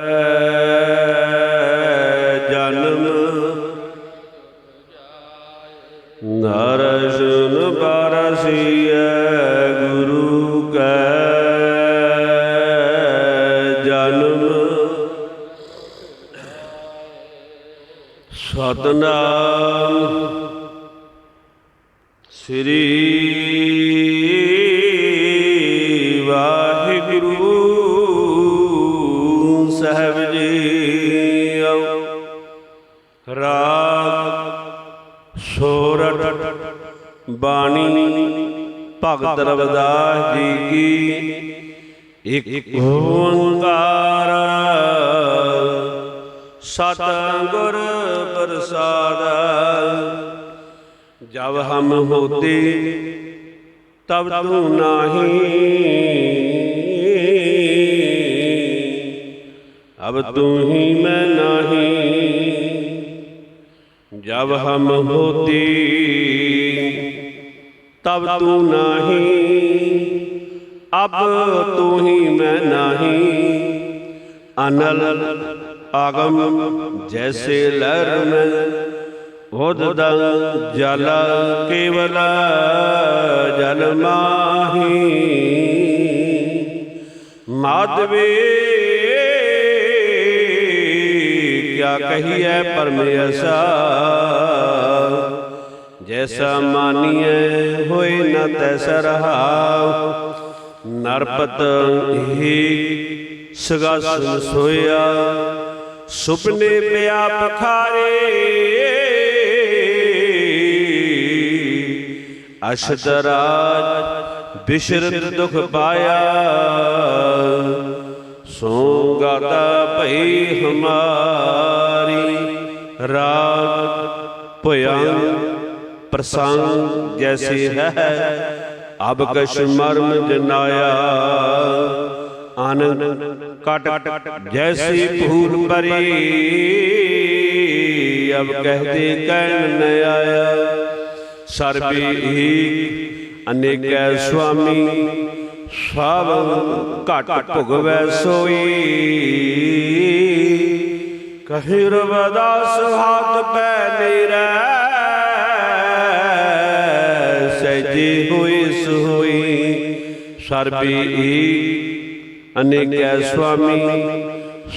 Uh, Bhagat Ravidas ji ਕੀ? ਇੱਕ ਓੰਕਾਰ। ਸਤਿਗੁਰ ਪ੍ਰਸਾਦ। ਜਬ ਹਮ ਹੋਤੇ ਤਬ ਤੂੰ ਨਾਹੀ। ਅਬ ਤੂੰ ਹੀ ਮੈਂ ਨਹੀਂ। ਜਬ ਹਮ ਹੋਤੇ ਤਬ ਤੂੰ ਨਹੀਂ, ਅਬ ਤੂੰ ਹੀ ਮੈਂ ਨਹੀਂ। ਅਨਲ ਆਗਮ ਜੈਸੇ ਲਹਿਰ ਮੈਂ ਉਦਦ ਜਲ ਕੇਵਲ ਜਲ ਮਾਹੀ। ਮਾਧਵੇ ਕਿਆ ਕਹੀਐ ਪਰਮੇਸ਼ਾ ਜੈਸਾ ਮਾਨੀਐ ਹੋਏ ਨ ਤੈਸਾ ਰਹਾ ਨਰਪਤ ਹੀ ਸਗਾਸਨ ਸੋਇਆ। ਸੁਪਨੇ ਪਿਆ ਪਖਾਰੇ ਅਸ਼ਤਰਾਜ ਬਿਸ਼ਰਤ ਦੁਖ ਪਾਇਆ। ਸੋ ਗਾਤਾ ਭਈ ਹਮਾਰੀ ਰਾਤ ਭਯੰ ਪ੍ਰਸੰਗ ਜੈਸੀ ਹੈ। ਅਬ ਕਸ਼ ਮਰਮ ਜਨਾਇਆ। ਆਨੰਦ ਕਟ ਜੈਸੀ ਭੂਲ ਪਰੀ ਅਬ ਕਹਤੇ ਕਹਿਣ ਨ ਆਇਆ। ਸਰਬੀ ਹੀ ਅਨੇਕੈ ਸੁਆਮੀ। ਸਭ ਘਟ ਭੁਗਵੈ ਸੋਈ। ਕਹੀ ਰਵਦਾਸ, ਹੱਥ ਪੈ ਨੀਰੈ ਸਹਿਜੀ ਹੋਈ ਸੋਈ ਸਰਬੀ ਅਨੇਕੈ ਸੁਆਮੀ।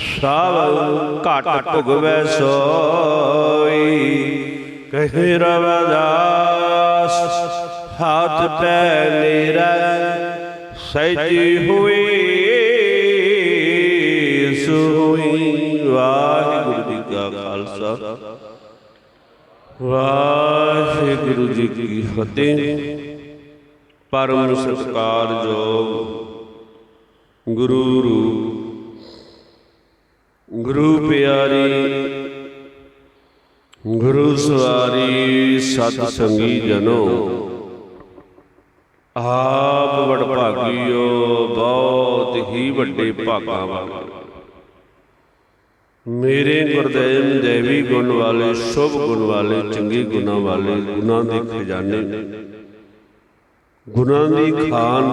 ਸਭ ਘਟ ਭੁਗਵੈ ਸੋਈ ਕਹੇ ਰਵਦਾਸ, ਹੱਥ ਪੈ ਨੀਰੈ ਸਹਿਜੀ ਹੋਈ ਸੋਈ ਵਾਹਿਗੁਰੂ ਜੀ ਕਾ ਖਾਲਸਾ। ਵਾਹਿਗੁਰੂ ਜੀ ਕੀ ਫਤਿਹ। ਪਰਮ ਸਤਿਕਾਰਯੋਗ ਗੁਰੂ ਰੂਪ, ਗੁਰੂ ਪਿਆਰੀ, ਗੁਰੂ ਸਵਾਰੀ ਸਤ ਸੰਗੀ ਜਨੋ। ਆਪ ਵਡ ਬਹੁਤ ਹੀ ਵੱਡੇ ਭਾਗਾਂ ਵਾਲੇ। ਮੇਰੇ ਗੁਰਦੇਵ ਦੇਵੀ ਗੁਣ ਵਾਲੇ, ਸ਼ੁਭ ਗੁਣ ਵਾਲੇ, ਚੰਗੇ ਗੁਣਾਂ ਵਾਲੇ ਗੁਣਾਂ ਦੇ ਖਜ਼ਾਨੇ ਗੁਣਾਂ ਦੀ ਖਾਨ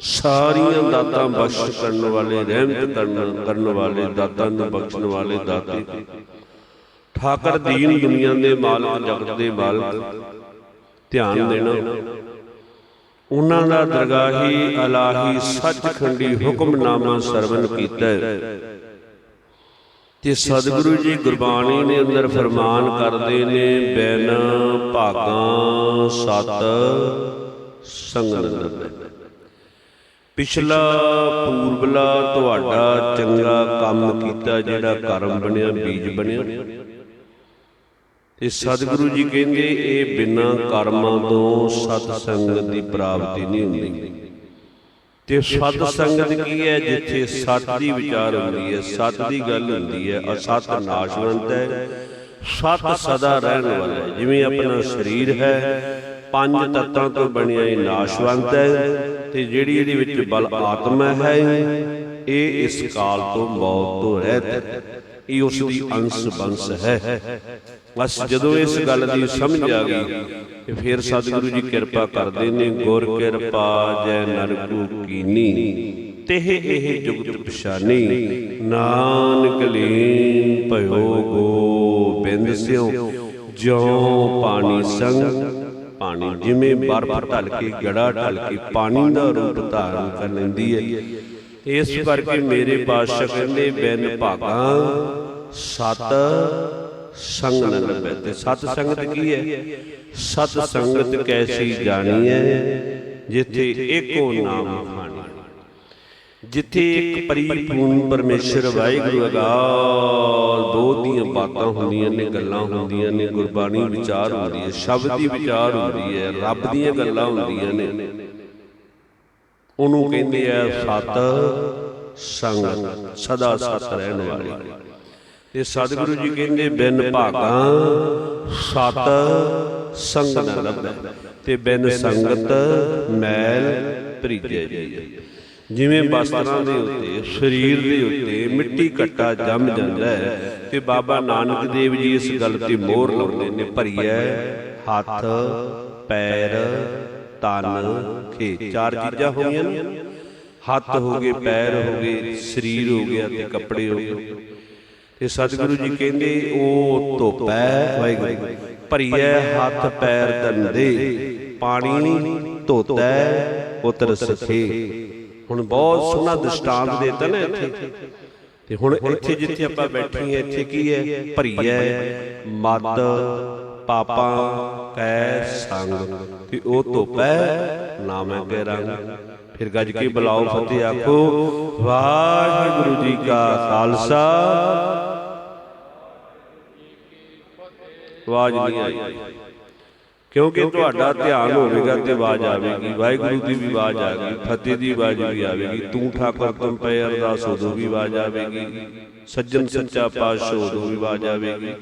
ਸਾਰੀਆਂ ਦਾਤਾਂ ਬਖਸ਼ ਕਰਨ ਵਾਲੇ, ਰਹਿਮਤ ਕਰਨ ਕਰਨ ਵਾਲੇ, ਦਾਤਾਂ ਨੂੰ ਬਖਸ਼ਣ ਵਾਲੇ ਦਾਤੇ। ਠਾਕਰ ਦੀਨ ਦੁਨੀਆ ਦੇ ਮਾਲਕ, ਜਗਤ ਦੇ ਮਾਲਕ, ਧਿਆਨ ਦੇਣਾ। ਉਹਨਾਂ ਦਾ ਦਰਗਾਹੀ ਅਲਾਹੀ ਸੱਚਖੰਡੀ ਹੁਕਮਨਾਮਾ ਸਰਵਨ ਕੀਤਾ ਤੇ ਸਤਿਗੁਰੂ ਜੀ ਗੁਰਬਾਣੀ ਦੇ ਅੰਦਰ ਫਰਮਾਨ ਕਰਦੇ ਨੇ, ਬੈਨ ਭਾਗਾਂ ਸਤ। ਸੰਗਤ ਪਿਛਲਾ ਪੂਰਬਲਾ ਤੁਹਾਡਾ ਚੰਗਾ ਕੰਮ ਕੀਤਾ, ਜਿਹੜਾ ਕਰਮ ਬਣਿਆ, ਬੀਜ ਬਣਿਆ। ਤੇ ਸਤਿਗੁਰੂ ਜੀ ਕਹਿੰਦੇ, ਇਹ ਬਿਨਾਂ ਕਰਮਾਂ ਤੋਂ ਸਤ ਸੰਗਤ ਦੀ ਪ੍ਰਾਪਤੀ ਨਹੀਂ ਹੁੰਦੀ। ਤੇ ਸਤ ਸੰਗਤ ਕੀ ਹੈ? ਜਿੱਥੇ ਸਤ ਦੀ ਵਿਚਾਰ ਹੁੰਦੀ ਹੈ, ਸਤ ਦੀ ਗੱਲ ਹੁੰਦੀ ਹੈ ਅਸਤ ਨਾਸ਼ਵੰਤ ਹੈ। ਸਤ ਸਦਾ ਰਹਿਣ ਵਾਲਾ ਜਿਵੇਂ ਆਪਣਾ ਸਰੀਰ ਹੈ ਪੰਜ ਤੱਤਾਂ ਤੋਂ ਬਣਿਆ ਇਹ ਨਾਸ਼ਵੰਤ ਹੈ ਤੇ ਜਿਹੜੀ ਇਹਦੇ ਵਿੱਚ ਬਲ ਆਤਮਾ ਹੈ, ਇਹ ਇਸ ਕਾਲ ਤੋਂ ਮੌਤ ਤੋਂ ਰਹਿਤ ਹੈ। ਇਹ ਉਸ ਦੀ ਅੰਸ਼ ਬੰਸ ਹੈ। ਬਸ ਜਦੋਂ ਇਸ ਗੱਲ ਦੀ ਸਮਝ ਆ ਗਈ, ਤੇ ਫਿਰ ਸਤਿਗੁਰੂ ਜੀ ਕਿਰਪਾ ਕਰਦੇ ਨੇ, ਗੁਰ ਕਿਰਪਾ ਜੈ ਨਰਕੂ ਕੀਨੀ। ਤਿਹ ਇਹ ਜੁਗਤ ਪਛਾਨੀ। ਨਾਨਕ ਲੀਨ ਭਇਓ ਗੋਬਿੰਦ ਸਿਓ, ਜਿਉ ਪਾਣੀ ਸੰਗ ਪਾਣੀ, ਜਿਵੇਂ ਬਰਫ਼ ਢਲ ਕੇ ਗੜਾ ਢਲ ਕੇ ਪਾਣੀ ਦਾ ਰੂਪ ਧਾਰਨ ਕਰ ਲੈਂਦੀ ਹੈ। ਇਸ ਕਰਕੇ ਮੇਰੇ ਪਾਤਸ਼ਾਹ ਕਹਿੰਦੇ, ਬਿਨ ਭਾਗਾ ਸਤ ਸੰਗ ਨ ਲੱਭੈ। ਤੇ ਸਤ ਸੰਗਤ ਕੀ ਹੈ? ਸਤ ਸੰਗਤ ਕੈਸੀ ਜਾਣੀ ਹੈ? ਜਿੱਥੇ ਏਕੋ ਨਾਮ ਖਾਣੀ ਜਿੱਥੇ ਇੱਕ ਪਰਿਪੂਰਨ ਪਰਮੇਸ਼ਰ ਵਾਹਿਗੁਰੂ ਅਗਾਲ ਬਹੁਤ ਦੀਆਂ ਬਾਤਾਂ ਹੁੰਦੀਆਂ ਨੇ ਗੱਲਾਂ ਹੁੰਦੀਆਂ ਨੇ ਗੁਰਬਾਣੀ ਵਿਚਾਰ ਹੁੰਦੀ ਹੈ ਸ਼ਬਦ ਦੀ ਵਿਚਾਰ ਹੁੰਦੀ ਹੈ ਰੱਬ ਦੀਆਂ ਗੱਲਾਂ ਹੁੰਦੀਆਂ ਨੇ। ਉਹਨੂੰ ਕਹਿੰਦੇ ਆ ਸਤ ਸੰਗ ਸਦਾ ਸਤ ਰਹਿਣ ਵਾਲੀ। ਤੇ ਸਤਿਗੁਰੂ ਜੀ ਕਹਿੰਦੇ ਬਿਨ ਭਾਗਾ ਸਤ ਸੰਗ ਨ ਲੱਭੈ। ਤੇ ਬਿਨ ਸੰਗਤ ਮੈਲ ਭਰੀਜੈ। ਜੀ। ਜਿਵੇਂ ਬਸਤਰਾਂ ਦੇ ਉੱਤੇ ਸਰੀਰ ਦੇ ਉੱਤੇ ਮਿੱਟੀ ਘੱਟਾ ਜੰਮ ਜਾਂਦਾ ਹੈ ਤੇ ਬਾਬਾ ਨਾਨਕ ਦੇਵ ਜੀ ਇਸ ਗੱਲ ਤੇ ਮੋਹਰ ਲਾਉਂਦੇ ਨੇ ਭਰੀਐ ਹੱਥ ਪੈਰ ਤਨ ਖੇ ਚਾਰ ਚੀਜ਼ਾਂ ਹੋਈਆਂ ਨੇ। ਹੱਥ ਹੋ ਗਏ ਪੈਰ ਹੋ ਗਏ ਸਰੀਰ ਹੋ ਗਿਆ ਤੇ ਕੱਪੜੇ ਹੋ ਗਏ। ਤੇ ਸਤਿਗੁਰੂ ਜੀ ਕਹਿੰਦੇ ਉਹ ਧੋਪੈ ਵਾਹਿਗੁਰੂ। ਭਰੀਐ ਹੱਥ ਪੈਰ ਧੰਦੇ ਪਾਣੀ ਧੋਤੈ ਉਤਰ ਸਖੇ ਹੁਣ ਬਹੁਤ ਸੋਹਣਾ ਦ੍ਰਿਸ਼ਟਾਂਤ ਦੇਤਾ ਨਾ ਇੱਥੇ। ਤੇ ਹੁਣ ਇੱਥੇ ਜਿੱਥੇ ਆਪਾਂ ਬੈਠੇ ਹਾਂ ਇੱਥੇ ਕੀ ਹੈ? ਭਰੀਐ ਮਦ ਪਾਪਾਂ ਕੈ ਸੰਗ। ਤੇ ਉਹ ਧੋਪੈ ਨਾਮੈ ਕੇ ਰੰਗ। ਫਿਰ ਗੱਜ ਕੇ ਬੁਲਾਓ ਫਤਿਹ ਆਖੋ ਵਾਹਿਗੁਰੂ ਜੀ ਕਾ ਖਾਲਸਾ। ਆਵਾਜ਼ ਨਹੀਂ ਆਈ। ਕਿਉਂਕਿ ਤੁਹਾਡਾ ਧਿਆਨ ਹੋਵੇਗਾ ਤੇ ਆਵਾਜ਼ ਆਵੇਗੀ ਵਾਹਿਗੁਰੂ ਦੀ ਵੀ ਆਵਾਜ਼ ਆ ਗਈ ਫਤਿਹ ਦੀ ਆਵਾਜ਼ ਵੀ ਆਵੇਗੀ। ਤੂੰ ਠਾਕੁਰ ਤੁਮ ਪਏ ਅਰਦਾਸ ਉਦੋਂ ਵੀ ਆਵਾਜ਼ ਆਵੇਗੀ ਸੱਜਣ ਸੱਚਾ ਪਾਤਸ਼ਾਹ ਉਦੋਂ ਵੀ ਆਵਾਜ਼ ਆਵੇਗੀ।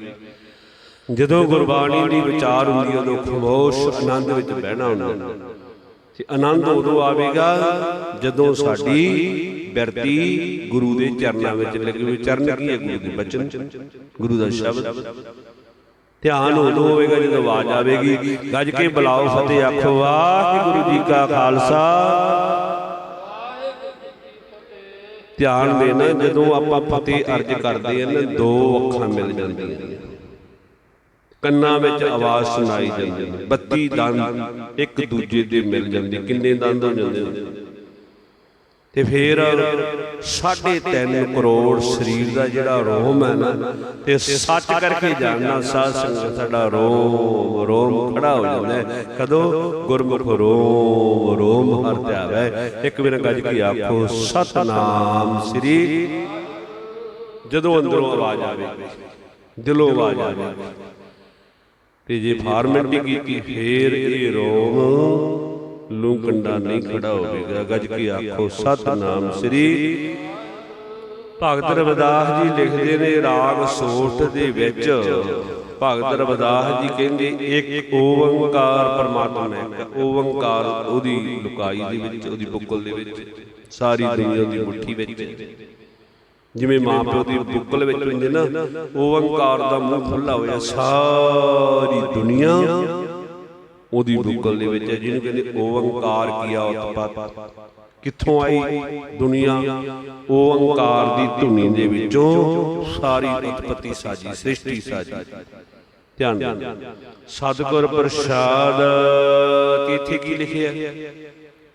ਜਦੋਂ ਗੁਰਬਾਣੀ ਦੀ ਵਿਚਾਰ ਹੁੰਦੀ ਉਦੋਂ ਖਮੋਸ਼ ਆਨੰਦ ਵਿੱਚ ਬਹਿਣਾ ਹੁੰਦਾ ਤੇ ਆਨੰਦ ਉਦੋਂ ਆਵੇਗਾ ਜਦੋਂ ਸਾਡੀ ਬਿਰਤੀ ਗੁਰੂ ਦੇ ਚਰਨਾਂ ਵਿੱਚ ਲੱਗੇ ਚਰਨ ਕੀ ਹੈ ਗੁਰੂ ਦੇ ਬਚਨ ਗੁਰੂ ਦਾ ਸ਼ਬਦ। ਧਿਆਨ ਉਦੋਂ ਹੋਵੇਗਾ ਜਦੋਂ ਆਵਾਜ਼ ਆਵੇਗੀ। ਗੱਜ ਕੇ ਬੁਲਾਓ ਫਤਿਹ ਆਖੋ ਵਾਹਿਗੁਰੂ ਜੀ ਕਾ ਖਾਲਸਾ। ਧਿਆਨ ਦੇਣਾ ਜਦੋਂ ਆਪਾਂ ਫਤਿਹ ਅਰਜ ਕਰਦੇ ਹਾਂ ਨਾ ਦੋ ਅੱਖਾਂ ਮਿਲ ਜਾਂਦੀਆਂ ਕੰਨਾਂ ਵਿੱਚ ਆਵਾਜ਼ ਸੁਣਾਈ ਜਾਂਦੀ ਹੈ। 32 ਦੰਦ ਇੱਕ ਦੂਜੇ ਦੇ ਮਿਲ ਜਾਂਦੇ ਕਿੰਨੇ ਦੰਦ ਹੋ ਜਾਂਦੇ ਨੇ? ਤੇ ਫਿਰ 3.5 ਕਰੋੜ ਸਰੀਰ ਦਾ ਜਿਹੜਾ ਰੋਮ ਹੈ ਨਾ, ਤੇ ਸੱਚ ਕਰਕੇ ਜਾਣਨਾ ਸਾਧ ਸੰਗਤ ਸਾਡਾ ਰੋਮ ਰੋਮ ਖੜਾ ਹੋ ਜਾਂਦਾ ਕਦੋਂ? ਗੁਰਮੁਖ ਰੋਮ ਰੋਮ ਹਰ ਧਿਆਵੇ ਇੱਕ ਵਾਰ ਗੱਜ ਕੇ ਆਖੋ, ਸਤਨਾਮ ਸ੍ਰੀ। ਜਦੋਂ ਅੰਦਰੋਂ ਆਵਾਜ਼ ਆਵੇ, ਦਿਲੋਂ ਆਵਾਜ਼ ਆਵੇ। ਤੇ ਜੇ ਫਾਰਮੈਲਿਟੀ ਕੀਤੀ, ਫੇਰ ਇਹ ਰੋਮ ਲੂ ਕੰਡਾ ਨਹੀਂ ਖੜਾ ਹੋਵੇਗਾ। ਗੱਜ ਕੇ ਆਖੋ ਸਤਨਾਮ ਸ੍ਰੀ ਭਗਤ ਰਵਿਦਾਸ ਜੀ ਲਿਖਦੇ ਨੇ ਰਾਗ ਸੋਠ ਦੇ ਵਿੱਚ। ਭਗਤ ਰਵਿਦਾਸ ਜੀ ਕਹਿੰਦੇ ਇੱਕ ਓੰਕਾਰ ਪਰਮਾਤਮਾ ਹੈ ਓੰਕਾਰ ਉਹਦੀ ਲੁਕਾਈ ਦੇ ਵਿੱਚ ਉਹਦੀ ਬੁੱਕਲ ਦੇ ਵਿੱਚ। ਸਾਰੀ ਦੁਨੀਆ ਦੀ ਮੁੱਠੀ ਵਿੱਚ। ਜਿਵੇਂ ਮਾਂ ਪਿਓ ਦੀ ਬੁੱਕਲ ਵਿੱਚ ਹੁੰਦੇ ਨਾ ਓੰਕਾਰ ਦਾ ਮੂੰਹ ਖੁੱਲਾ ਹੋਇਆ ਸਾਰੀ ਦੁਨੀਆ ਉਹਦੀ ਬੁੱਕਲ ਦੇ ਵਿੱਚ ਹੈ ਜਿਹਨੂੰ ਕਹਿੰਦੇ ਓੰਕਾਰ ਕੀਆ ਉਤਪਤ। ਕਿੱਥੋਂ ਆਈ ਦੁਨੀਆ? ਓੰਕਾਰ ਦੀ ਧੁਨੀ ਦੇ ਵਿੱਚੋਂ ਸਾਰੀ ਉਤਪਤੀ ਸਾਜੀ ਸ੍ਰਿਸ਼ਟੀ ਸਾਜੀ। ਧਿਆਨ ਸਤਿਗੁਰ ਪ੍ਰਸਾਦ ਕਿੱਥੇ ਕੀ ਲਿਖਿਆ?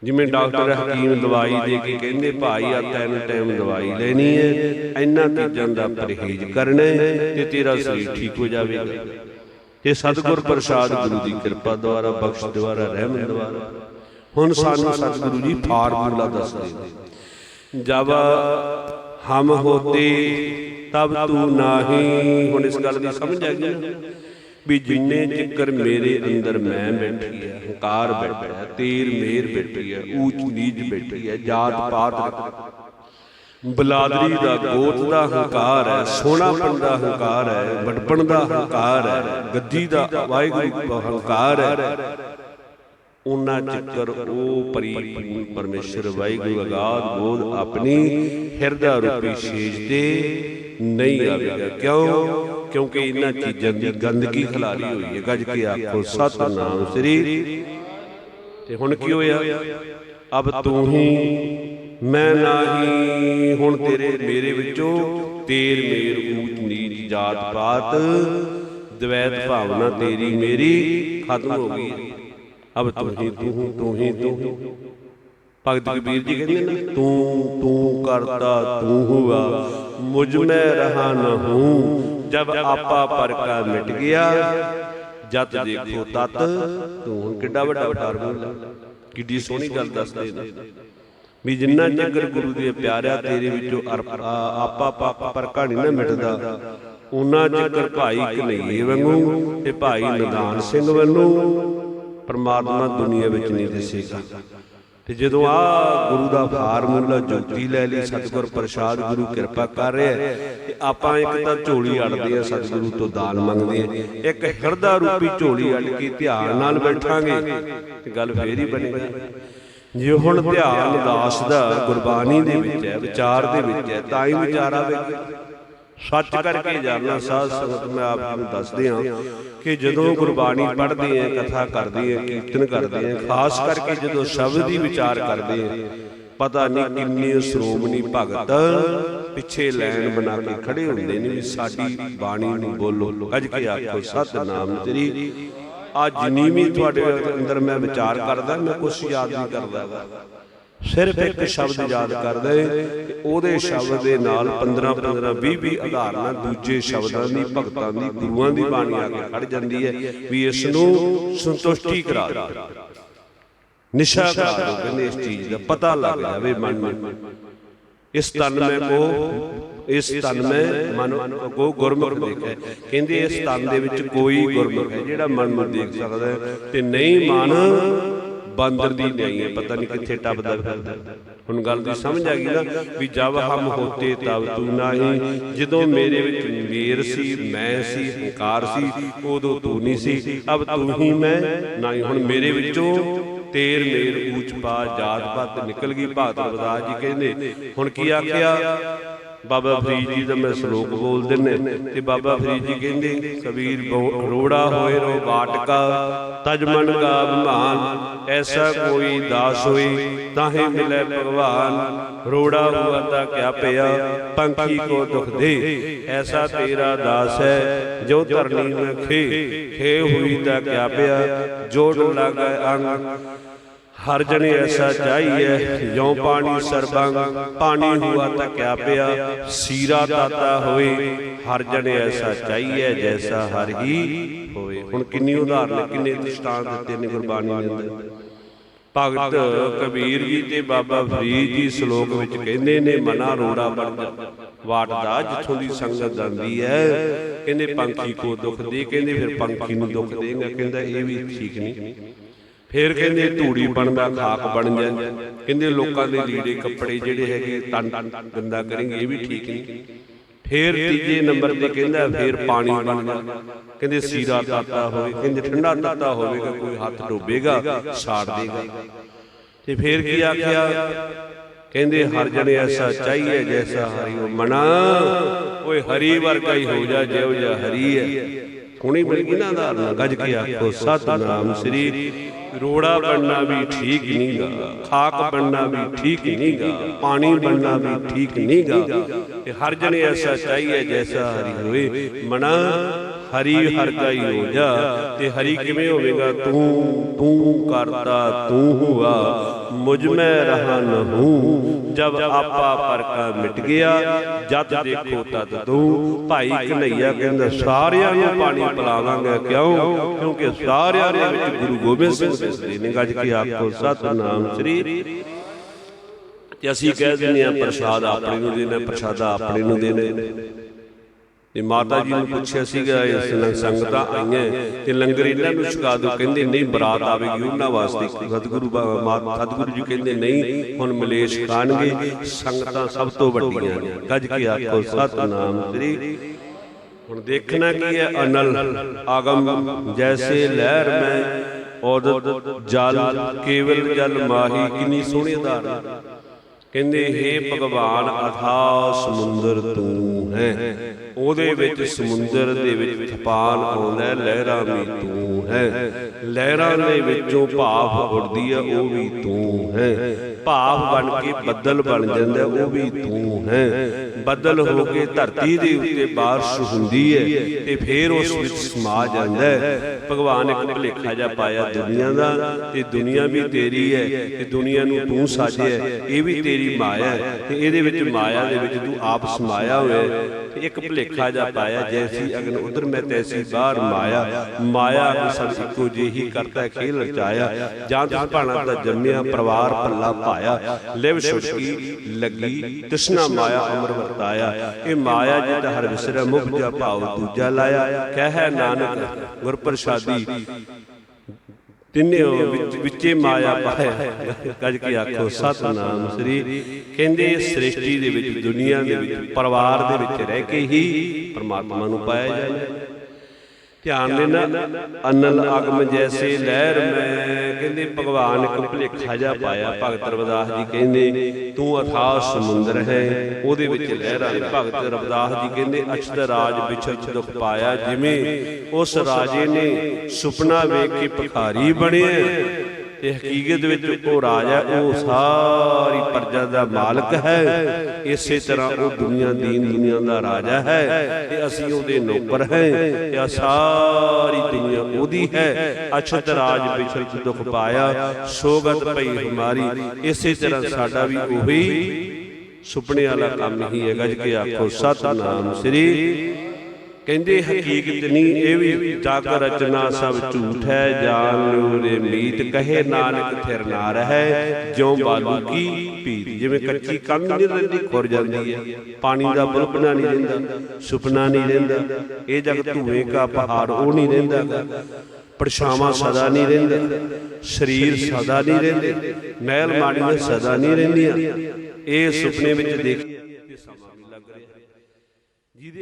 ਜਿਵੇਂ ਡਾਕਟਰ ਹਕੀਮ ਦਵਾਈ ਦੇ ਕੇ ਕਹਿੰਦੇ ਭਾਈ ਆ ਤਿੰਨ ਟਾਈਮ ਦਵਾਈ ਲੈਣੀ ਹੈ। ਇੰਨਾ ਚੀਜ਼ਾਂ ਦਾ ਪਰਹੇਜ਼ ਕਰਨਾ ਤੇ ਤੇਰਾ ਸਰੀਰ ਠੀਕ ਹੋ ਜਾਵੇਗਾ ਇਹ ਸਤਿਗੁਰ ਪ੍ਰਸਾਦ ਗੁਰੂ ਦੀ ਕਿਰਪਾ ਦੁਆਰਾ ਬਖਸ਼ ਦੁਆਰਾ ਰਹਿਮਤ ਦੁਆਰਾ। ਹੁਣ ਸਾਨੂੰ ਸਤਿਗੁਰੂ ਜੀ ਫਾਰਮੂਲਾ ਦੱਸਦੇ ਨੇ ਜਬ ਹਮ ਹੋਤੇ, ਤਬ ਤੂੰ ਨਾਹੀ। ਹੁਣ ਇਸ ਗੱਲ ਦੀ ਸਮਝ ਆ ਗਈ ਨਾ ਵੀ ਜਿੰਨੇ ਚਿੱਕਰ ਮੇਰੇ ਅੰਦਰ ਮੈਂ ਬੈਠੀ ਹੈ, ਹੰਕਾਰ ਬੈਠਾ ਹੈ, ਤੀਰ ਮੇਰ ਬੈਠੀ ਹੈ, ਊਚ ਨੀਚ ਬੈਠੀ ਹੈ ਜਾਤ ਪਾਤ ਬਲਾਦਰੀ ਦਾ ਗੋਤ ਦਾ ਹੰਕਾਰ ਹੈ ਸੋਹਣਾਪਣ ਦਾ ਹੰਕਾਰ ਹੈ ਵਡਪਣ ਦਾ ਹੰਕਾਰ ਹੈ, ਗੱਦੀ ਦਾ ਵਾਹਿਗੁਰੂ ਦਾ ਹੰਕਾਰ ਹੈ। ਉਹਨਾਂ ਚੱਕਰ ਉਹ ਪਰਿਪੂਰਨ ਪਰਮੇਸ਼ਰ ਵਾਹਿਗੁਰੂ ਅਗਾਧ ਬੋਧ ਆਪਣੀ ਹਿਰਦਾ ਰੂਪੀ ਸ਼ੇਜ ਤੇ ਨਹੀਂ ਆਵੇਗਾ। ਕਿਉਂ? ਕਿਉਂਕਿ ਇਹਨਾਂ ਚੀਜ਼ਾਂ ਦੀ ਗੰਦਗੀ ਖਿਲਾਰੀ ਹੋਈ ਹੈ। ਗੱਜ ਕੇ ਆਖੋ, ਸਤਨਾਮ ਸ੍ਰੀ। ਤੇ ਹੁਣ ਕੀ ਹੋਇਆ? ਅਬ ਤੂੰ ਹੀ ਮੈਂ ਨਾਹੀ ਹੁਣ ਤੇਰੇ ਮੇਰੇ ਵਿੱਚੋਂ ਤੇਰ ਮੇਰ ਊਚ ਨੀਚ ਜਾਤ ਪਾਤ ਦਵੈਤ ਭਾਵਨਾ ਤੇਰੀ ਮੇਰੀ ਖਤਮ ਹੋ ਗਈ। ਅਬ ਤੂੰ ਹੀ ਤੂੰ ਹੂੰ, ਤੂੰ ਹੀ ਤੂੰ। ਭਗਤ ਕਬੀਰ ਜੀ ਕਹਿੰਦੇ ਨੇ ਤੂੰ ਤੂੰ ਕਰਤਾ ਤੂੰ ਹੁਆ। ਮੁਝ ਮੈਂ ਰਹਾ ਨ ਹੂੰ। ਜਬ ਆਪਾ ਪਰ ਕਾ ਮਿਟ ਗਿਆ। ਜਤ ਦੇਖੋ ਤਤ ਤੂੰ ਕਿੱਡਾ ਵੱਡਾ ਫਾਰਮੂਲਾ। ਕਿੱਡੀ ਸੋਹਣੀ ਗੱਲ ਦੱਸਦੇ ਨੇ। ਵੀ ਜਿੰਨਾ ਚਿਰ ਗੁਰੂ ਦੇ ਪਿਆਰਿਆ ਤੇਰੇ ਵਿੱਚੋਂ ਆਪਾ ਪਾਪਾ ਪਰ ਕਹਾਣੀ ਨਾ ਮਿਟਦਾ, ਉਹਨਾਂ ਚਿਰ ਭਾਈ ਕਨਈਏ ਵਾਂਗੂ ਤੇ ਭਾਈ ਨਿਦਾਨ ਸਿੰਘ ਵਾਂਗੂ ਪਰਮਾਤਮਾ ਦੁਨੀਆ ਵਿੱਚ ਨਹੀਂ ਦਿਸੇਗਾ। ਤੇ ਜਦੋਂ ਆ ਗੁਰੂ ਦਾ ਫਾਰਮੂਲਾ ਜੋਤੀ ਲੈ ਲਈ, ਸਤਿਗੁਰ ਪ੍ਰਸਾਦ ਗੁਰੂ ਕਿਰਪਾ ਕਰ ਰਿਹਾ, ਤੇ ਆਪਾਂ ਇੱਕ ਤਾਂ ਝੋਲੀ ਅੜਦੇ ਆ, ਸਤਿਗੁਰੂ ਤੋਂ ਦਾਨ ਮੰਗਦੇ ਆ, ਇੱਕ ਹਿਰਦਾ ਰੂਪੀ ਝੋਲੀ ਅੜ ਕੇ ਧਿਆਨ ਨਾਲ ਬੈਠਾਂਗੇ, ਤੇ ਗੱਲ ਫੇਰ ਹੀ ਬਣੇਗੀ। ਜੇ ਹੁਣ ਧਿਆਨ ਦਾਸ ਦਾ ਗੁਰਬਾਣੀ ਦੇ ਵਿੱਚ ਹੈ, ਵਿਚਾਰ ਦੇ ਵਿੱਚ ਹੈ, ਤਾਂ ਹੀ ਵਿਚਾਰ ਆਵੇਗਾ ਸੱਚ ਕਰਕੇ ਜਾਣਨਾ ਸਾਧ ਸੰਗਤ, ਮੈਂ ਆਪ ਨੂੰ ਦੱਸਦੇ ਹਾਂ ਕਿ ਜਦੋਂ ਗੁਰਬਾਣੀ ਪੜ੍ਹਦੇ ਆਂ ਕਥਾ ਕਰਦੇ ਆਂ ਕੀਰਤਨ ਕਰਦੇ ਆਂ ਖਾਸ ਕਰਕੇ ਜਦੋਂ ਸ਼ਬਦ ਦੀ ਵਿਚਾਰ ਕਰਦੇ ਆਂ ਪਤਾ ਨਹੀਂ ਕਿੰਨੇ ਸ਼੍ਰੋਮਣੀ ਭਗਤ ਪਿੱਛੇ ਲਾਈਨ ਬਣਾ ਕੇ ਖੜੇ ਹੁੰਦੇ ਨੇ ਵੀ ਸਾਡੀ ਬਾਣੀ ਨੂੰ ਬੋਲੋ। ਗੱਜ ਕੇ ਆਖੋ, ਸਤਨਾਮ ਤੇਰੀ। ਅੱਜ ਜਿੰਨੀ ਵੀ ਤੁਹਾਡੇ ਅੰਦਰ ਮੈਂ ਵਿਚਾਰ ਕਰਦਾ ਮੈਂ ਕੁਝ ਯਾਦ ਨਹੀਂ ਕਰਦਾ। ਸਿਰਫ ਇੱਕ ਸ਼ਬਦ ਯਾਦ ਕਰਦਾ ਤੇ ਉਹਦੇ ਸ਼ਬਦ ਦੇ ਨਾਲ 15 15 20 20 ਆਧਾਰ ਨਾਲ ਦੂਜੇ ਸ਼ਬਦਾਂ ਦੀ ਭਗਤਾਂ ਦੀ ਗੁਰੂਆਂ ਦੀ ਬਾਣੀ ਆ ਕੇ ਖੜ ਜਾਂਦੀ ਹੈ ਵੀ ਇਸ ਨੂੰ ਸੰਤੁਸ਼ਟੀ ਕਰਾ ਦਿਓ। ਨਿਸ਼ਾ ਕਰਾ ਕਹਿੰਦੇ ਇਸ ਚੀਜ਼ ਦਾ ਪਤਾ ਲੱਗ ਜਾਵੇ ਮਨ ਨੂੰ। ਇਸ ਤਨ ਮੈਂ ਕੋ ਇਸ ਤਨ ਮੈਂ ਮਨ ਕੋ ਗੁਰਮੁਖ ਦੇਖੈ ਕਹਿੰਦੇ ਇਸ ਤਨ ਦੇ ਵਿੱਚ ਕੋਈ ਗੁਰਮੁਖ ਹੈ ਜਿਹੜਾ ਮਨ ਨੂੰ ਦੇਖ ਸਕਦਾ ਹੈ ਤੇ ਨਹੀਂ ਮਨ ਬਾਂਦਰ ਦੀ ਨਹੀਂ ਹੈ। ਪਤਾ ਨਹੀਂ ਕਿੱਥੇ ਟੱਪਦਾ ਫਿਰਦਾ। ਹੁਣ ਗੱਲ ਦੀ ਸਮਝ ਆ ਗਈ ਨਾ ਵੀ ਜਬ ਹਮ ਹੋਤੇ ਤਬ ਤੂੰ ਨਹੀਂ। ਜਦੋਂ ਮੇਰੇ ਵਿੱਚ ਮੇਰ ਸੀ, ਮੈਂ ਸੀ, ਹੰਕਾਰ ਸੀ, ਉਦੋਂ ਤੂੰ ਨਹੀਂ ਸੀ। ਅਬ ਤੂੰ ਹੀ ਮੈਂ ਨਹੀਂ। ਹੁਣ ਮੇਰੇ ਵਿੱਚੋਂ ਤੇਰ ਮੇਰ ਊਚ ਪਾ ਜਾਤ ਪਤ ਨਿਕਲ ਗਈ। ਭਾਗਤ ਰਵਿਦਾਸ ਜੀ ਕਹਿੰਦੇ, ਹੁਣ ਕੀ ਆਖਿਆ? ਬਾਬਾ ਫਰੀਦ ਜੀ ਦਾ ਮੈਂ ਸ਼ਲੋਕ ਬੋਲ ਦਿੰਨੇ ਤੇ ਬਾਬਾ ਫਰੀਦ ਜੀ ਕਹਿੰਦੇ, ਕਬੀਰ ਰੋੜਾ ਹੋਏ ਰੋ ਬਾਟਕਾ, ਤਜ ਮਨ ਗਾ ਅਭਿਮਾਨ, ਐਸਾ ਕੋਈ ਦਾਸ ਹੋਈ ਤਾਹੇ ਮਿਲੇ ਭਗਵਾਨ, ਰੋੜਾ ਹੁਆ ਤਾਂ ਕਿਆ ਪਿਆ, ਪੰਖੀ ਕੋ ਦੁਖ ਦੇ, ਐਸਾ ਤੇਰਾ ਦਾਸ ਹੈ, ਜੋ ਧਰਨੀ ਮੈਂ ਖੇ ਹੋਈ ਤਾਂ ਕਿਆ ਪਿਆ, ਜੋੜ ਲਾਗੈ ਅੰਗ ਹਰ ਜਣੇ ਐਸਾ ਚਾਹੀਏ ਜਿਉ ਪਾਣੀ ਸਰਬੰਗ ਪਾਣੀ ਹੁਆ ਤਾਂ ਕਿਆ ਪਿਆ ਸੀਰਾ ਦਾਤਾ ਹੋਏ ਹਰ ਜਣੇ ਐਸਾ ਚਾਹੀਏ ਜੈਸਾ ਹਰ ਹੀ ਹੋਏ ਹੁਣ ਕਿੰਨੀ ਉਦਾਹਰਨ ਕਿੰਨੇ ਦ੍ਰਿਸ਼ਟਾਂਤ ਦਿੱਤੇ ਨੇ ਗੁਰਬਾਣੀ ਦੇ ਅੰਦਰ। ਭਗਤ ਕਬੀਰ ਜੀ ਤੇ ਬਾਬਾ ਫਰੀਦ ਜੀ ਸ਼ਲੋਕ ਵਿੱਚ ਕਹਿੰਦੇ ਨੇ ਮਨਾ ਰੋੜਾ ਬਣ ਵਾਟਦਾ ਜਿੱਥੋਂ ਦੀ ਸੰਗਤ ਜਾਂਦੀ ਹੈ ਕਹਿੰਦੇ ਪੰਖੀ ਕੋ ਦੁੱਖ ਦੇ ਕਹਿੰਦੇ ਫਿਰ ਪੰਖੀ ਨੂੰ ਦੁੱਖ ਦੇਗਾ ਕਹਿੰਦਾ ਇਹ ਵੀ ਠੀਕ ਨਹੀਂ। ਫਿਰ ਕਹਿੰਦੇ ਧੂੜੀ ਬਣਦਾ ਖਾਕ ਬਣ ਜਾਂਦਾ ਕਹਿੰਦੇ ਲੋਕਾਂ ਦੇ ਲੀੜੇ ਕੱਪੜੇ ਜਿਹੜੇ ਹੈਗੇ ਤਨ ਗੰਦਾ ਕरेंगे ਇਹ ਵੀ ਠੀਕ ਨਹੀਂ। ਫਿਰ ਤੀਜੇ ਨੰਬਰ ਤੇ ਕਹਿੰਦਾ ਫਿਰ ਪਾਣੀ ਬਣ ਜਾਂਦਾ ਕਹਿੰਦੇ ਸੀਰਾ ਤਾਤਾ ਹੋਵੇ ਕਹਿੰਦੇ ਠੰਡਾ ਤਾਤਾ ਹੋਵੇਗਾ ਕੋਈ ਹੱਥ ਡੋਬੇਗਾ ਛਾੜ ਦੇਗਾ। ਤੇ ਫਿਰ ਕੀ ਆਖਿਆ? ਕਹਿੰਦੇ ਹਰ ਜਣੇ ਐਸਾ ਚਾਹੀਏ ਜੈਸਾ ਹਰੀ ਉਹ ਮਨਾ। ਓਏ ਹਰੀ ਵਰਗਾ ਹੀ ਹੋ ਜਾ ਜਿਉ ਜਾ ਹਰੀ ਹੈ। ਹੁਣੀ ਮਿਲ ਗਈ ਨਾ ਆਧਾਰਨ ਗੱਜ ਕੇ ਆਖੋ ਸਤਨਾਮ ਸ੍ਰੀ ਰੋੜਾ ਬਣਨਾ ਵੀ ਠੀਕ ਨਹੀਂਗਾ। ਖਾਕ ਬਣਨਾ ਵੀ ਠੀਕ ਨਹੀਂਗਾ। ਪਾਣੀ ਬਣਨਾ ਵੀ ਠੀਕ ਨਹੀਂਗਾ। ਤੇ ਹਰ ਜਣੇ ਐਸਾ ਚਾਹੀਏ ਜੈਸਾ ਹਰੀ ਹੋਏ ਮਨਾ ਹਰੀ ਹਰ ਕਾ ਹੀ ਹੋ ਜਾ। ਤੇ ਹਰੀ ਕਿਵੇਂ ਹੋਵੇਗਾ? ਤੂੰ ਤੂੰ ਕਰਤਾ ਤੂੰ ਹੁਆ। ਮੁਝ ਮੈਂ ਰਹਾ ਨ ਜਬ ਆਪਾ ਪਰ ਮਿਟ ਗਿਆ, ਜਦ ਦੇਖੋ ਤਦ ਤੂੰ ਭਾਈ ਕਨਈਆ ਕਹਿੰਦਾ, ਸਾਰਿਆਂ ਨੂੰ ਪਾਣੀ ਪਿਲਾਵਾਂਗਾ ਕਿਉਂ? ਕਿਉਂਕਿ ਸਾਰਿਆਂ ਦੇ ਵਿੱਚ ਗੁਰੂ ਗੋਬਿੰਦ ਸਿੰਘ ਦਿਸਦੇ ਨੇ ਗੱਜ ਕੇ ਆਖੋ ਸਤਨਾਮ ਸ੍ਰੀ। ਤੇ ਅਸੀਂ ਕਹਿ ਦਿੰਦੇ ਆ ਪ੍ਰਸ਼ਾਦ ਆਪਣੇ ਨੂੰ ਦੇਣਾ, ਪ੍ਰਸ਼ਾਦਾ ਆਪਣੇ ਨੂੰ ਦੇਣਾ। ਤੇ ਮਾਤਾ ਜੀ ਨੂੰ ਪੁੱਛਿਆ ਸੀਗਾ, ਇਸ ਸੰਗਤਾਂ ਆਈਆਂ ਤੇ ਲੰਗਰ ਇਹਨਾਂ ਨੂੰ ਛਕਾ ਦਿਓ, ਕਹਿੰਦੇ ਨਹੀਂ, ਬਰਾਤ ਆਵੇਗੀ, ਉਹਨਾਂ ਵਾਸਤੇ ਸਤਿਗੁਰੂ ਸਤਿਗੁਰੂ ਜੀ ਕਹਿੰਦੇ ਨਹੀਂ, ਹੁਣ ਮਲੇਸ਼ ਖਾਣਗੇ, ਸੰਗਤਾਂ ਸਭ ਤੋਂ ਵੱਡੀਆਂ ਨੇ। ਗੱਜ ਕੇ ਆਖੋ, ਸਤਨਾਮ ਸ੍ਰੀ। ਹੁਣ ਦੇਖਣਾ ਕੀ ਹੈ, ਅਨਲ, ਆਗਮ, ਜੈਸੇ ਲਹਿਰ ਮੈਂ, ਔਦਤ, ਜਲ, ਕੇਵਲ ਜਲ ਮਾਹੀ, ਕਿੰਨੀ ਸੋਹਣੀ ਉਦਾਹਰਨ। ਕਹਿੰਦੇ हे ਭਗਵਾਨ ਅਥਾ ਸਮੁੰਦਰ ਤੂੰ। ਹੈ। ਉਹਦੇ ਵਿੱਚ ਸਮੁੰਦਰ ਦੇ ਵਿੱਚ ਤੂਫਾਨ ਆਉਂਦਾ ਲਹਿਰਾਂ ਵੀ ਤੂੰ ਹੈ। ਲਹਿਰਾਂ ਦੇ ਵਿੱਚੋਂ ਭਾਫ ਉੱਡਦੀ ਹੈ ਉਹ ਵੀ ਤੂੰ ਹੈ। ਭਾਫ ਬਣ ਕੇ ਬੱਦਲ ਬਣ ਜਾਂਦਾ ਉਹ ਵੀ ਤੂੰ ਹੈ। ਬੱਦਲ ਹੋ ਕੇ ਧਰਤੀ ਦੇ ਉੱਤੇ ਬਾਰਿਸ਼ ਹੁੰਦੀ ਹੈ ਤੇ ਫਿਰ ਉਸ ਵਿੱਚ ਸਮਾ ਜਾਂਦਾ ਹੈ। ਭਗਵਾਨ ਇੱਕ ਭੁਲੇਖਾ ਜਿਹਾ ਪਾਇਆ, ਦੁਨੀਆ ਦਾ ਤੇ ਦੁਨੀਆ ਵੀ ਤੇਰੀ ਹੈ ਤੇ ਦੁਨੀਆ ਨੂੰ ਤੂੰ ਸਾਜਿਆ ਇਹ ਵੀ ਤੇਰੀ ਮਾਇਆ ਹੈ ਤੇ ਇਹਦੇ ਵਿੱਚ ਮਾਇਆ ਦੇ ਵਿੱਚ ਤੂੰ ਆਪ ਸਮਾਇਆ ਹੋਇਆ ਤੇ ਇੱਕ ਭੁਲੇਖਾ ਜਿਹਾ ਪਾਇਆ, ਜੈਸੀ ਅਗਨ ਉਧਰ ਮੈਂ ਤੈਸੀ ਬਾਹਰ ਮਾਇਆ। ਮਾਇਆ ਕੋ ਸਭ ਇੱਕੋ ਜਿਹੀ ਕਰਤਾ ਖੇਲ ਰਚਾਇਆ। ਜਾਂ ਤਿਸ ਭਾਣਾ ਦਾ ਜੰਮਿਆ, ਪਰਿਵਾਰ ਭੱਲਾ ਪਾਇਆ ਲਿਵ ਸੁਸ਼ਕੀ ਲੱਗੀ, ਤ੍ਰਿਸ਼ਨਾ ਮਾਇਆ ਅਮਰ ਵਰਤਾਇਆ। ਇਹ ਮਾਇਆ ਜਿਤ ਹਰ ਵਿਸਰੈ ਮੁਖ ਜਾ ਭਾਉ ਦੂਜਾ ਲਾਇਆ। ਕਹਿ ਨਾਨਕ ਗੁਰ ਪ੍ਰਸਾਦੀ ਤਿੰਨੇ ਵਿੱਚ ਵਿੱਚੇ ਮਾਇਆ ਪਾਇਆ। ਗੱਜ ਕੇ ਆਖੋ, ਸਤਨਾਮ ਸ੍ਰੀ। ਕਹਿੰਦੇ ਸ੍ਰਿਸ਼ਟੀ ਦੇ ਵਿੱਚ, ਦੁਨੀਆ ਦੇ ਵਿੱਚ, ਪਰਿਵਾਰ ਦੇ ਵਿੱਚ ਰਹਿ ਕੇ ਹੀ ਪਰਮਾਤਮਾ ਨੂੰ ਪਾਇਆ ਜਾਂਦਾ। ਧਿਆਨ ਦੇਣਾ ਅਨਲ ਅਗਮ ਜੈਸੇ ਲਹਿਰ ਮੈਂ। ਕਹਿੰਦੇ, ਭਗਵਾਨ ਇੱਕ ਭੁਲੇਖਾ ਜਿਹਾ ਪਾਇਆ, ਭਗਤ ਰਵਿਦਾਸ ਜੀ ਕਹਿੰਦੇ, ਤੂੰ ਅਥਾਹ ਸਮੁੰਦਰ ਹੈ। ਉਹਦੇ ਵਿੱਚ ਲਹਿਰਾਂ ਨੇ ਭਗਤ ਰਵਿਦਾਸ ਜੀ ਕਹਿੰਦੇ, ਅਛਤ ਰਾਜ ਵਿਚਰਤ ਦੁਖ ਪਾਇਆ। ਜਿਵੇਂ ਉਸ ਰਾਜੇ ਨੇ ਸੁਪਨਾ ਵੇਖ ਕੇ ਭਿਖਾਰੀ ਬਣਿਆ। ਤੇ ਹਕੀਕਤ ਵਿੱਚ ਉਹ ਰਾਜਾ ਉਹ ਸਾਰੀ ਪ੍ਰਜਾ ਦਾ ਮਾਲਕ ਹੈ। ਇਸੇ ਤਰ੍ਹਾਂ ਉਹ ਦੁਨੀਆ ਦੀਨ ਦੁਨੀਆ ਦਾ ਰਾਜਾ ਹੈ। ਤੇ ਅਸੀਂ ਉਹਦੇ ਨੌਕਰ ਹੈ। ਤੇ ਆ ਸਾਰੀ ਦੁਨੀਆ ਉਹਦੀ ਹੈ। ਅਛਤ ਰਾਜ ਵਿਚਰਤ ਦੁਖ ਪਾਇਆ ਸੋਗਤ ਪਈ ਹਮਾਰੀ। ਇਸੇ ਤਰ੍ਹਾਂ ਸਾਡਾ ਵੀ ਉਹੀ ਸੁਪਨੇ ਵਾਲਾ ਕੰਮ ਹੀ ਹੈ ਗੱਜ ਕੇ ਆਖੋ, ਸਤਨਾਮ ਸ੍ਰੀ ਕਹਿੰਦੇ ਹਕੀਕਤ ਨਹੀਂ ਇਹ ਵੀ ਜਗ ਰਚਨਾ ਸਭ ਝੂਠ ਹੈ ਜਾਨ ਨੂਰੇ ਮੀਤ ਕਹੇ ਨਾਨਕ ਥਿਰ ਨਾ ਰਹੈ ਜਿਉ ਬਾਲੂ ਕੀ ਪੀਤ ਜਿਵੇਂ ਕੱਚੀ ਕੰਧ ਨਹੀਂ ਰਹਿੰਦੀ ਖੁਰ ਜਾਂਦੀ ਹੈ ਪਾਣੀ ਦਾ ਬੁਲਬਣਾ ਨਹੀਂ ਰਹਿੰਦਾ ਸੁਪਨਾ ਨਹੀਂ ਰਹਿੰਦਾ ਇਹ ਜਗ ਧੂਏ ਕਾ ਪਹਾੜ ਉਹ ਨਹੀਂ ਰਹਿੰਦਾ ਪਰਛਾਵਾਂ ਸਦਾ ਨਹੀਂ ਰਹਿੰਦਾ ਸਰੀਰ ਸਦਾ ਨਹੀਂ ਰਹਿੰਦੇ ਮਹਿਲ ਮਾੜੀਆਂ ਸਦਾ ਨਹੀਂ ਰਹਿੰਦੀਆਂ। ਇਹ ਸੁਪਨੇ ਵਿੱਚ ਦੇਖ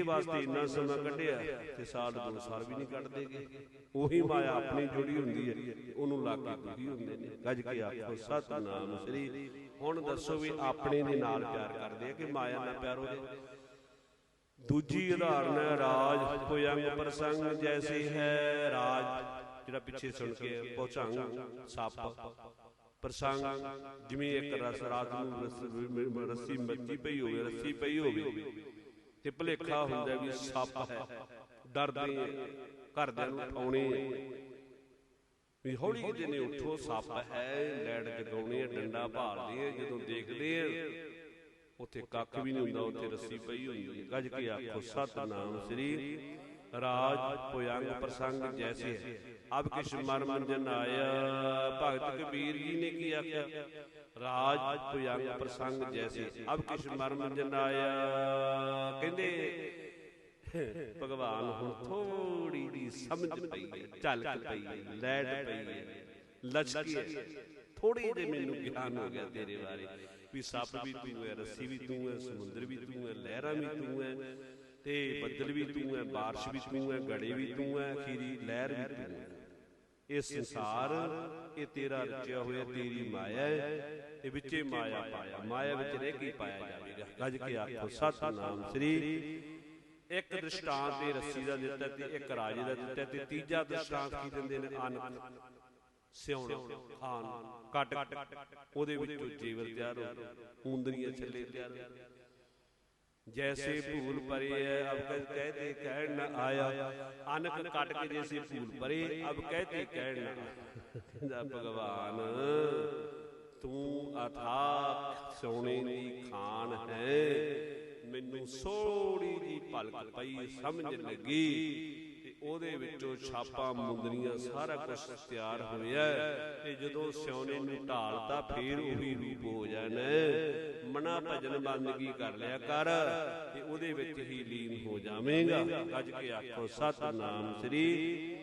ਜਿਹਦੇ ਵਾਸਤੇ ਇੰਨਾ ਸਮਾਂ ਕੱਢਿਆ ਤੇ ਸਾਲ ਦੋ ਸਾਲ ਵੀ ਨਹੀਂ ਕੱਢਦੇਗੇ ਉਹੀ ਮਾਇਆ ਆਪਣੀ ਜੁੜੀ ਹੁੰਦੀ ਹੈ ਤੇ ਉਹਨੂੰ ਲਾ ਕੇ ਦੁਖੀ ਹੁੰਦੇ ਨੇ ਗੱਜ ਕੇ ਆਖੋ ਸਤਨਾਮ ਸ੍ਰੀ ਹੁਣ ਦੱਸੋ ਵੀ ਆਪਣੇ ਦੇ ਨਾਲ ਪਿਆਰ ਕਰਦੇ ਆ ਕਿ ਮਾਇਆ ਨਾਲ ਪਿਆਰ ਹੋ ਜਾਏ ਦੂਜੀ ਉਦਾਹਰਨ ਹੈ ਰਾਜ ਭੁਯੰਗ ਪ੍ਰਸੰਗ ਜੈਸੀ ਹੈ ਰਾਜ ਜਿਹੜਾ ਪਿੱਛੇ ਸੁਣ ਕੇ ਪਹੁੰਚਾਂਗ ਸੱਪ ਪ੍ਰਸੰਗ ਜਿਵੇਂ ਇੱਕ ਰਸ ਰਾਤ ਨੂੰ ਰਸ- ਰੱਸੀ ਮੱਜੀ ਪਈ ਹੋਵੇ ਰੱਸੀ ਪਈ ਹੋਵੇ ਤੇ ਭਲੇਖਾ ਹੁੰਦਾ ਵੀ ਸੱਪ ਹੈ। ਡਰਦੇ ਘਰਦਿਆਂ ਨੂੰ ਉਠਾਉਣੇ। ਵੀ ਹੌਲੀ ਜਿਹੇ ਨੇ ਉਠੋ, ਸੱਪ ਹੈ, ਲੈੜ ਜਗਾਉਣੇ ਆ, ਡੰਡਾ ਭਾਲਦੇ ਆ, ਜਦੋਂ ਦੇਖਦੇ ਆ, ਉੱਥੇ ਕੱਖ ਵੀ ਨਹੀਂ ਹੁੰਦਾ, ਉੱਥੇ ਰੱਸੀ ਪਈ ਹੋਈ ਹੈ ਗੱਜ ਕੇ ਆਖੋ, ਸਤਨਾਮ ਸ੍ਰੀ ਰਾਜ ਪੁਯੰਗ ਪ੍ਰਸੰਗ ਜੈਸੇ ਹੈ ਅਬ ਕਿਛ ਮਰ ਮੰਜਨ ਆਇਆ ਭਗਤ ਕਬੀਰ ਜੀ ਨੇ ਕੀ ਆਖਿਆ ਰਾਜ ਪੁਯੰਗ ਪ੍ਰਸੰਗ ਜੈਸੇ ਅਬ ਕਿਛ ਮਰ ਮੰਜਨ ਆਇਆ ਕਹਿੰਦੇ ਭਗਵਾਨ ਹੁਣ ਥੋੜੀ ਜੀ ਸਮਝ ਪਈ ਹੈ ਝਲਕ ਪਈ ਹੈ ਲੈਟ ਪਈ ਹੈ ਲਚਕੀ ਹੈ ਥੋੜੀ ਜਿਹੀ ਮੈਨੂੰ ਗਿਆਨ ਹੋ ਗਿਆ ਤੇਰੇ ਬਾਰੇ ਵੀ ਸੱਪ ਵੀ ਤੂੰ ਹੈ ਰੱਸੀ ਵੀ ਤੂੰ ਹੈ ਸਮੁੰਦਰ ਵੀ ਤੂੰ ਹੈ ਲਹਿਰਾਂ ਵੀ ਤੂੰ ਹੈ ਤੇ ਬੱਦਲ ਵੀ ਤੂੰ ਹੈ, ਬਾਰਿਸ਼ ਵੀ ਤੂੰ ਹੈ ਗੜੇ ਵੀ ਤੂੰ ਹੈ ਖੀਰੀ ਲਹਿਰ ਵੀ ਤੂੰ ਹੈ। ਇਹ ਸੰਸਾਰ, ਇਹ ਤੇਰਾ ਰਚਿਆ ਹੋਇਆ, ਤੇਰੀ ਮਾਇਆ ਹੈ ਤੇ ਵਿੱਚੇ ਮਾਇਆ ਪਾਇਆ, ਮਾਇਆ ਵਿੱਚ ਰਹਿ ਕੇ ਪਾਇਆ ਜਾਵੇਗਾ। ਗੱਜ ਕੇ ਆਖੋ, ਸਤਨਾਮ ਸ੍ਰੀ। ਇੱਕ ਦ੍ਰਿਸ਼ਟਾਂਤ ਤੇ ਰੱਸੀ ਦਾ ਦਿੱਤਾ ਤੇ ਇੱਕ ਰਾਜੇ ਦਾ ਦਿੱਤਾ ਤੇ ਤੀਜਾ ਦ੍ਰਿਸ਼ਟਾਂਤ ਕੀ ਦਿੰਦੇ ਨੇ? ਅਨਕ ਸਿਉਣ ਖਾਨ ਕੱਟ ਉਹਦੇ ਵਿੱਚੋਂ ਜੀਵਰ ਤਿਆਰ ਹੋ ਉਂਦਰੀਆਂ ਛੱਲੇ ਤਿਆਰ ਜੈਸੇ ਭੂਲ ਪਰੇ ਅਬ ਕਹਤੇ ਕਹਿਣ ਨ ਆਇਆ ਅਨਕ ਕੱਟ ਕੇ ਜੈਸੇ ਭੂਲ ਪਰੇ ਅਬ ਕਹਤੇ ਕਹਿਣ ਨ ਕਹਿੰਦਾ ਭਗਵਾਨ ਤੂੰ ਅਥਾ ਸੋਨੇ ਦੀ ਖਾਨ ਹੈ ਮੈਨੂੰ ਸੋੜੀ ਦੀ ਭਲਕ ਪਈ ਸਮਝ ਲੱਗੀ ਤੇ ਉਹਦੇ ਵਿੱਚੋਂ ਛਾਪਾਂ ਮੁੰਦਰੀਆਂ ਸਾਰਾ ਕੁਝ ਤਿਆਰ ਹੋਇਆ ਤੇ ਜਦੋਂ ਸਿਉਨੇ ਨੂੰ ਢਾਲਤਾ, ਫੇਰ ਉਹੀ ਰੂਪ ਹੋ ਜਾਣਾ ਮਨਾ ਭਜਨ ਬੰਦਗੀ ਕਰ ਲਿਆ ਕਰ, ਤੇ ਉਹਦੇ ਵਿੱਚ ਹੀ ਲੀਨ ਹੋ ਜਾਵੇਂਗਾ। ਗੱਜ ਕੇ ਆਖੋ, ਸਤਨਾਮ ਸ੍ਰੀ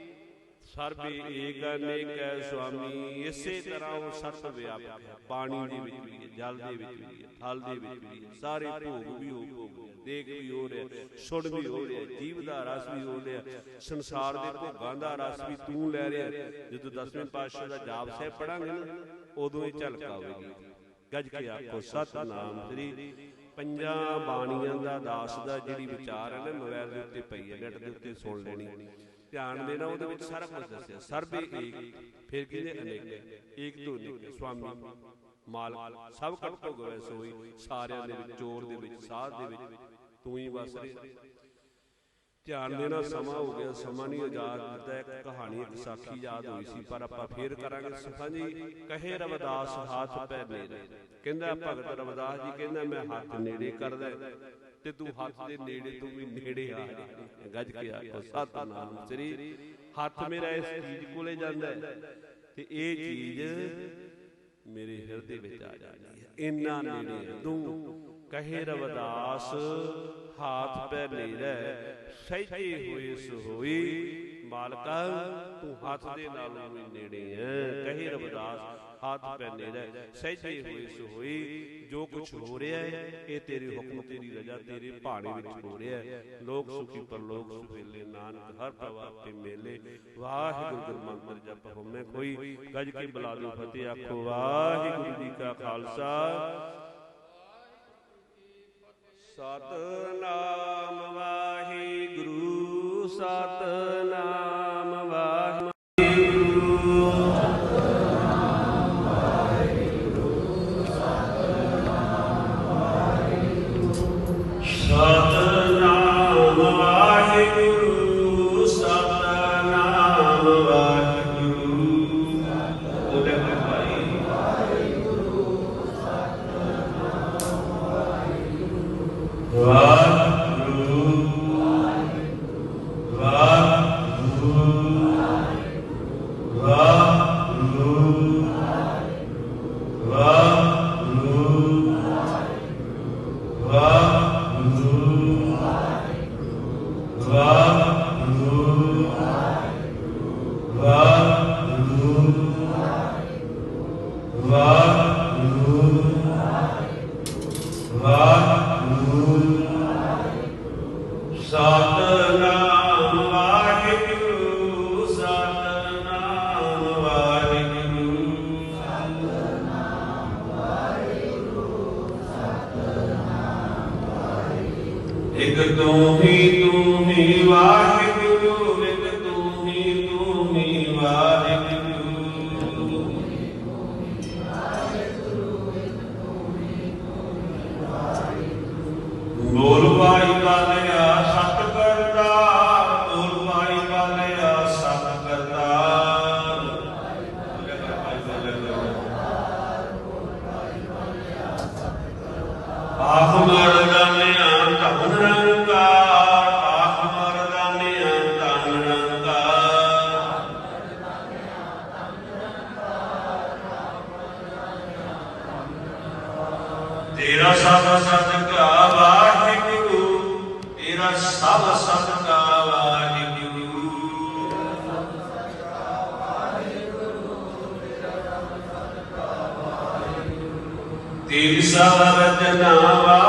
ਸਰਬੇ ਏਕ ਅਨੇਕ ਸੁਆਮੀ ਇਸੇ ਤਰ੍ਹਾਂ ਉਹ ਸਰਬ ਵਿਆਪਕ ਹੈ ਪਾਣੀ ਦੇ ਵਿੱਚ ਵੀ ਹੈ ਜਲ ਦੇ ਵਿੱਚ ਵੀ ਹੈ ਥਲ ਦੇ ਵਿੱਚ ਵੀ ਹੈ। ਸਾਰੇ ਭੋਗ ਵੀ ਹੋ ਭੋਗ ਦੇਖ ਵੀ ਹੋ ਰਿਹਾ ਸੁਣ ਵੀ ਹੋ ਰਿਹਾ ਜੀਵ ਦਾ ਰਸ ਵੀ ਹੋ ਰਿਹਾ। ਸੰਸਾਰ ਦੇ ਭੋਗਾਂ ਦਾ ਰਸ ਵੀ ਤੂੰ ਲੈ ਰਿਹਾ ਜਦੋਂ ਦਸਵੇਂ ਪਾਤਸ਼ਾਹ ਦਾ ਜਾਪ ਸਾਹਿਬ ਪੜਾਂਗੇ ਨਾ ਉਦੋਂ ਹੀ ਝਲਕ ਆਵੇਗੀ। ਗੱਜ ਕੇ ਆਖੋ ਸਤਨਾਮ ਸ੍ਰੀ ਪੰਜਾਂ ਬਾਣੀਆਂ ਦਾ ਦਾਸ ਦਾ ਜਿਹੜੀ ਵਿਚਾਰ ਹੈ ਨਾ ਮੋਬਾਈਲ ਦੇ ਉੱਤੇ ਪਈ ਹੈ ਨੈਟ ਦੇ ਉੱਤੇ ਸੁਣ ਲੈਣੀ ਧਿਆਨ ਦੇਣਾ ਉਹਦੇ ਵਿੱਚ ਸਾਰਾ ਕੁਝ ਦੱਸਿਆ। ਸਰਬੇ ਏਕ ਫਿਰ ਕਹਿੰਦੇ ਅਨੇਕ ਏਕ ਤੋਂ ਅਨੇਕ ਸੁਆਮੀ ਮਾਲਕ। ਸਭ ਕਟੋ ਗਵੇ ਸੋਈ ਸਾਰਿਆਂ ਦੇ ਵਿੱਚ ਚੋਰ ਦੇ ਵਿੱਚ ਸਾਧ ਦੇ ਵਿੱਚ। ਤੂੰ ਹੀ ਵਸ ਰਿਹਾ। ਧਿਆਨ ਦੇਣਾ ਸਮਾਂ ਹੋ ਗਿਆ ਸਮਾਂ ਨਹੀਂ ਆਜ਼ਾਦ ਦਿੱਤਾ ਇੱਕ ਕਹਾਣੀ ਇੱਕ ਸਾਖੀ ਯਾਦ ਹੋਈ ਸੀ ਪਰ ਆਪਾਂ ਫੇਰ ਕਰਾਂਗੇ। ਸੁਖਾਂ ਜੀ ਕਹੇ ਰਵਿਦਾਸ ਹੱਥ ਪੈ ਨੇੜੇ ਕਹਿੰਦਾ ਭਗਤ ਰਵਿਦਾਸ ਜੀ ਕਹਿੰਦਾ ਮੈਂ ਹੱਥ ਨੇੜੇ ਕਰਦਾ ਤੇ ਤੂੰ ਹੱਥ ਦੇ ਨੇੜੇ ਤੂੰ ਵੀ ਨੇੜੇ ਆ। ਗੱਜ ਕੇ ਆਖੋ ਸਤਨਾਮ ਸ੍ਰੀ ਹੱਥ ਮੇਰਾ ਇਸ ਚੀਜ਼ ਕੋਲੇ ਜਾਂਦਾ ਹੈ ਤੇ ਇਹ ਚੀਜ਼ ਮੇਰੇ ਹਿਰਦੇ ਵਿੱਚ ਆ ਜਾਂਦੀ ਹੈ। ਇੰਨਾ ਨੇੜੇ ਤੂੰ ਕਹੇ ਰਵਿਦਾਸ ਹਾਥ ਪੈ ਨੇੜੇ ਸਹਿਜੇ ਹੋਏ ਸੋਈ। ਮਾਲਕਾ ਤੂੰ ਹੱਥ ਦੇ ਨਾਲੋਂ ਵੀ ਨੇੜੇ ਹੈ। ਕਹੇ ਰਵਿਦਾਸ ਹੱਥ ਪੈ ਨੇੜੇ ਸਹਿਜੇ ਹੋਏ ਸੋਈ ਜੋ ਕੁਝ ਹੋ ਰਿਹਾ ਹੈ, ਇਹ ਤੇਰੇ ਹੁਕਮ ਤੇਰੀ ਰਜ਼ਾ, ਤੇਰੇ ਭਾਣੇ ਵਿੱਚ ਹੋ ਰਿਹਾ ਹੈ। ਲੋਕ ਸੁਖੀ ਪਰਲੋਕ ਸੁਹੇਲੇ ਨਾਨਕ, ਹਰ ਪ੍ਰਵਾਹ ਤੇ ਮੇਲੇ। ਵਾਹਿਗੁਰੂ ਗੁਰੂ ਜਪ ਹੋਮੇ ਕੋਈ ਗੱਜ ਕੇ ਬੁਲਾ ਲੋ ਫਤਿਹ, ਆਖੋ ਵਾਹਿਗੁਰੂ ਜੀ ਕਾ ਖਾਲਸਾ। ਸਤਨਾਮ ਵਾਹਿਗੁਰੂ, ਸਤਨਾਮ God ਇਕ ਤੂੰ ਹੀ ਤੂੰ ਹੀ ਵਾਹਿਗੁਰੂ। sarajana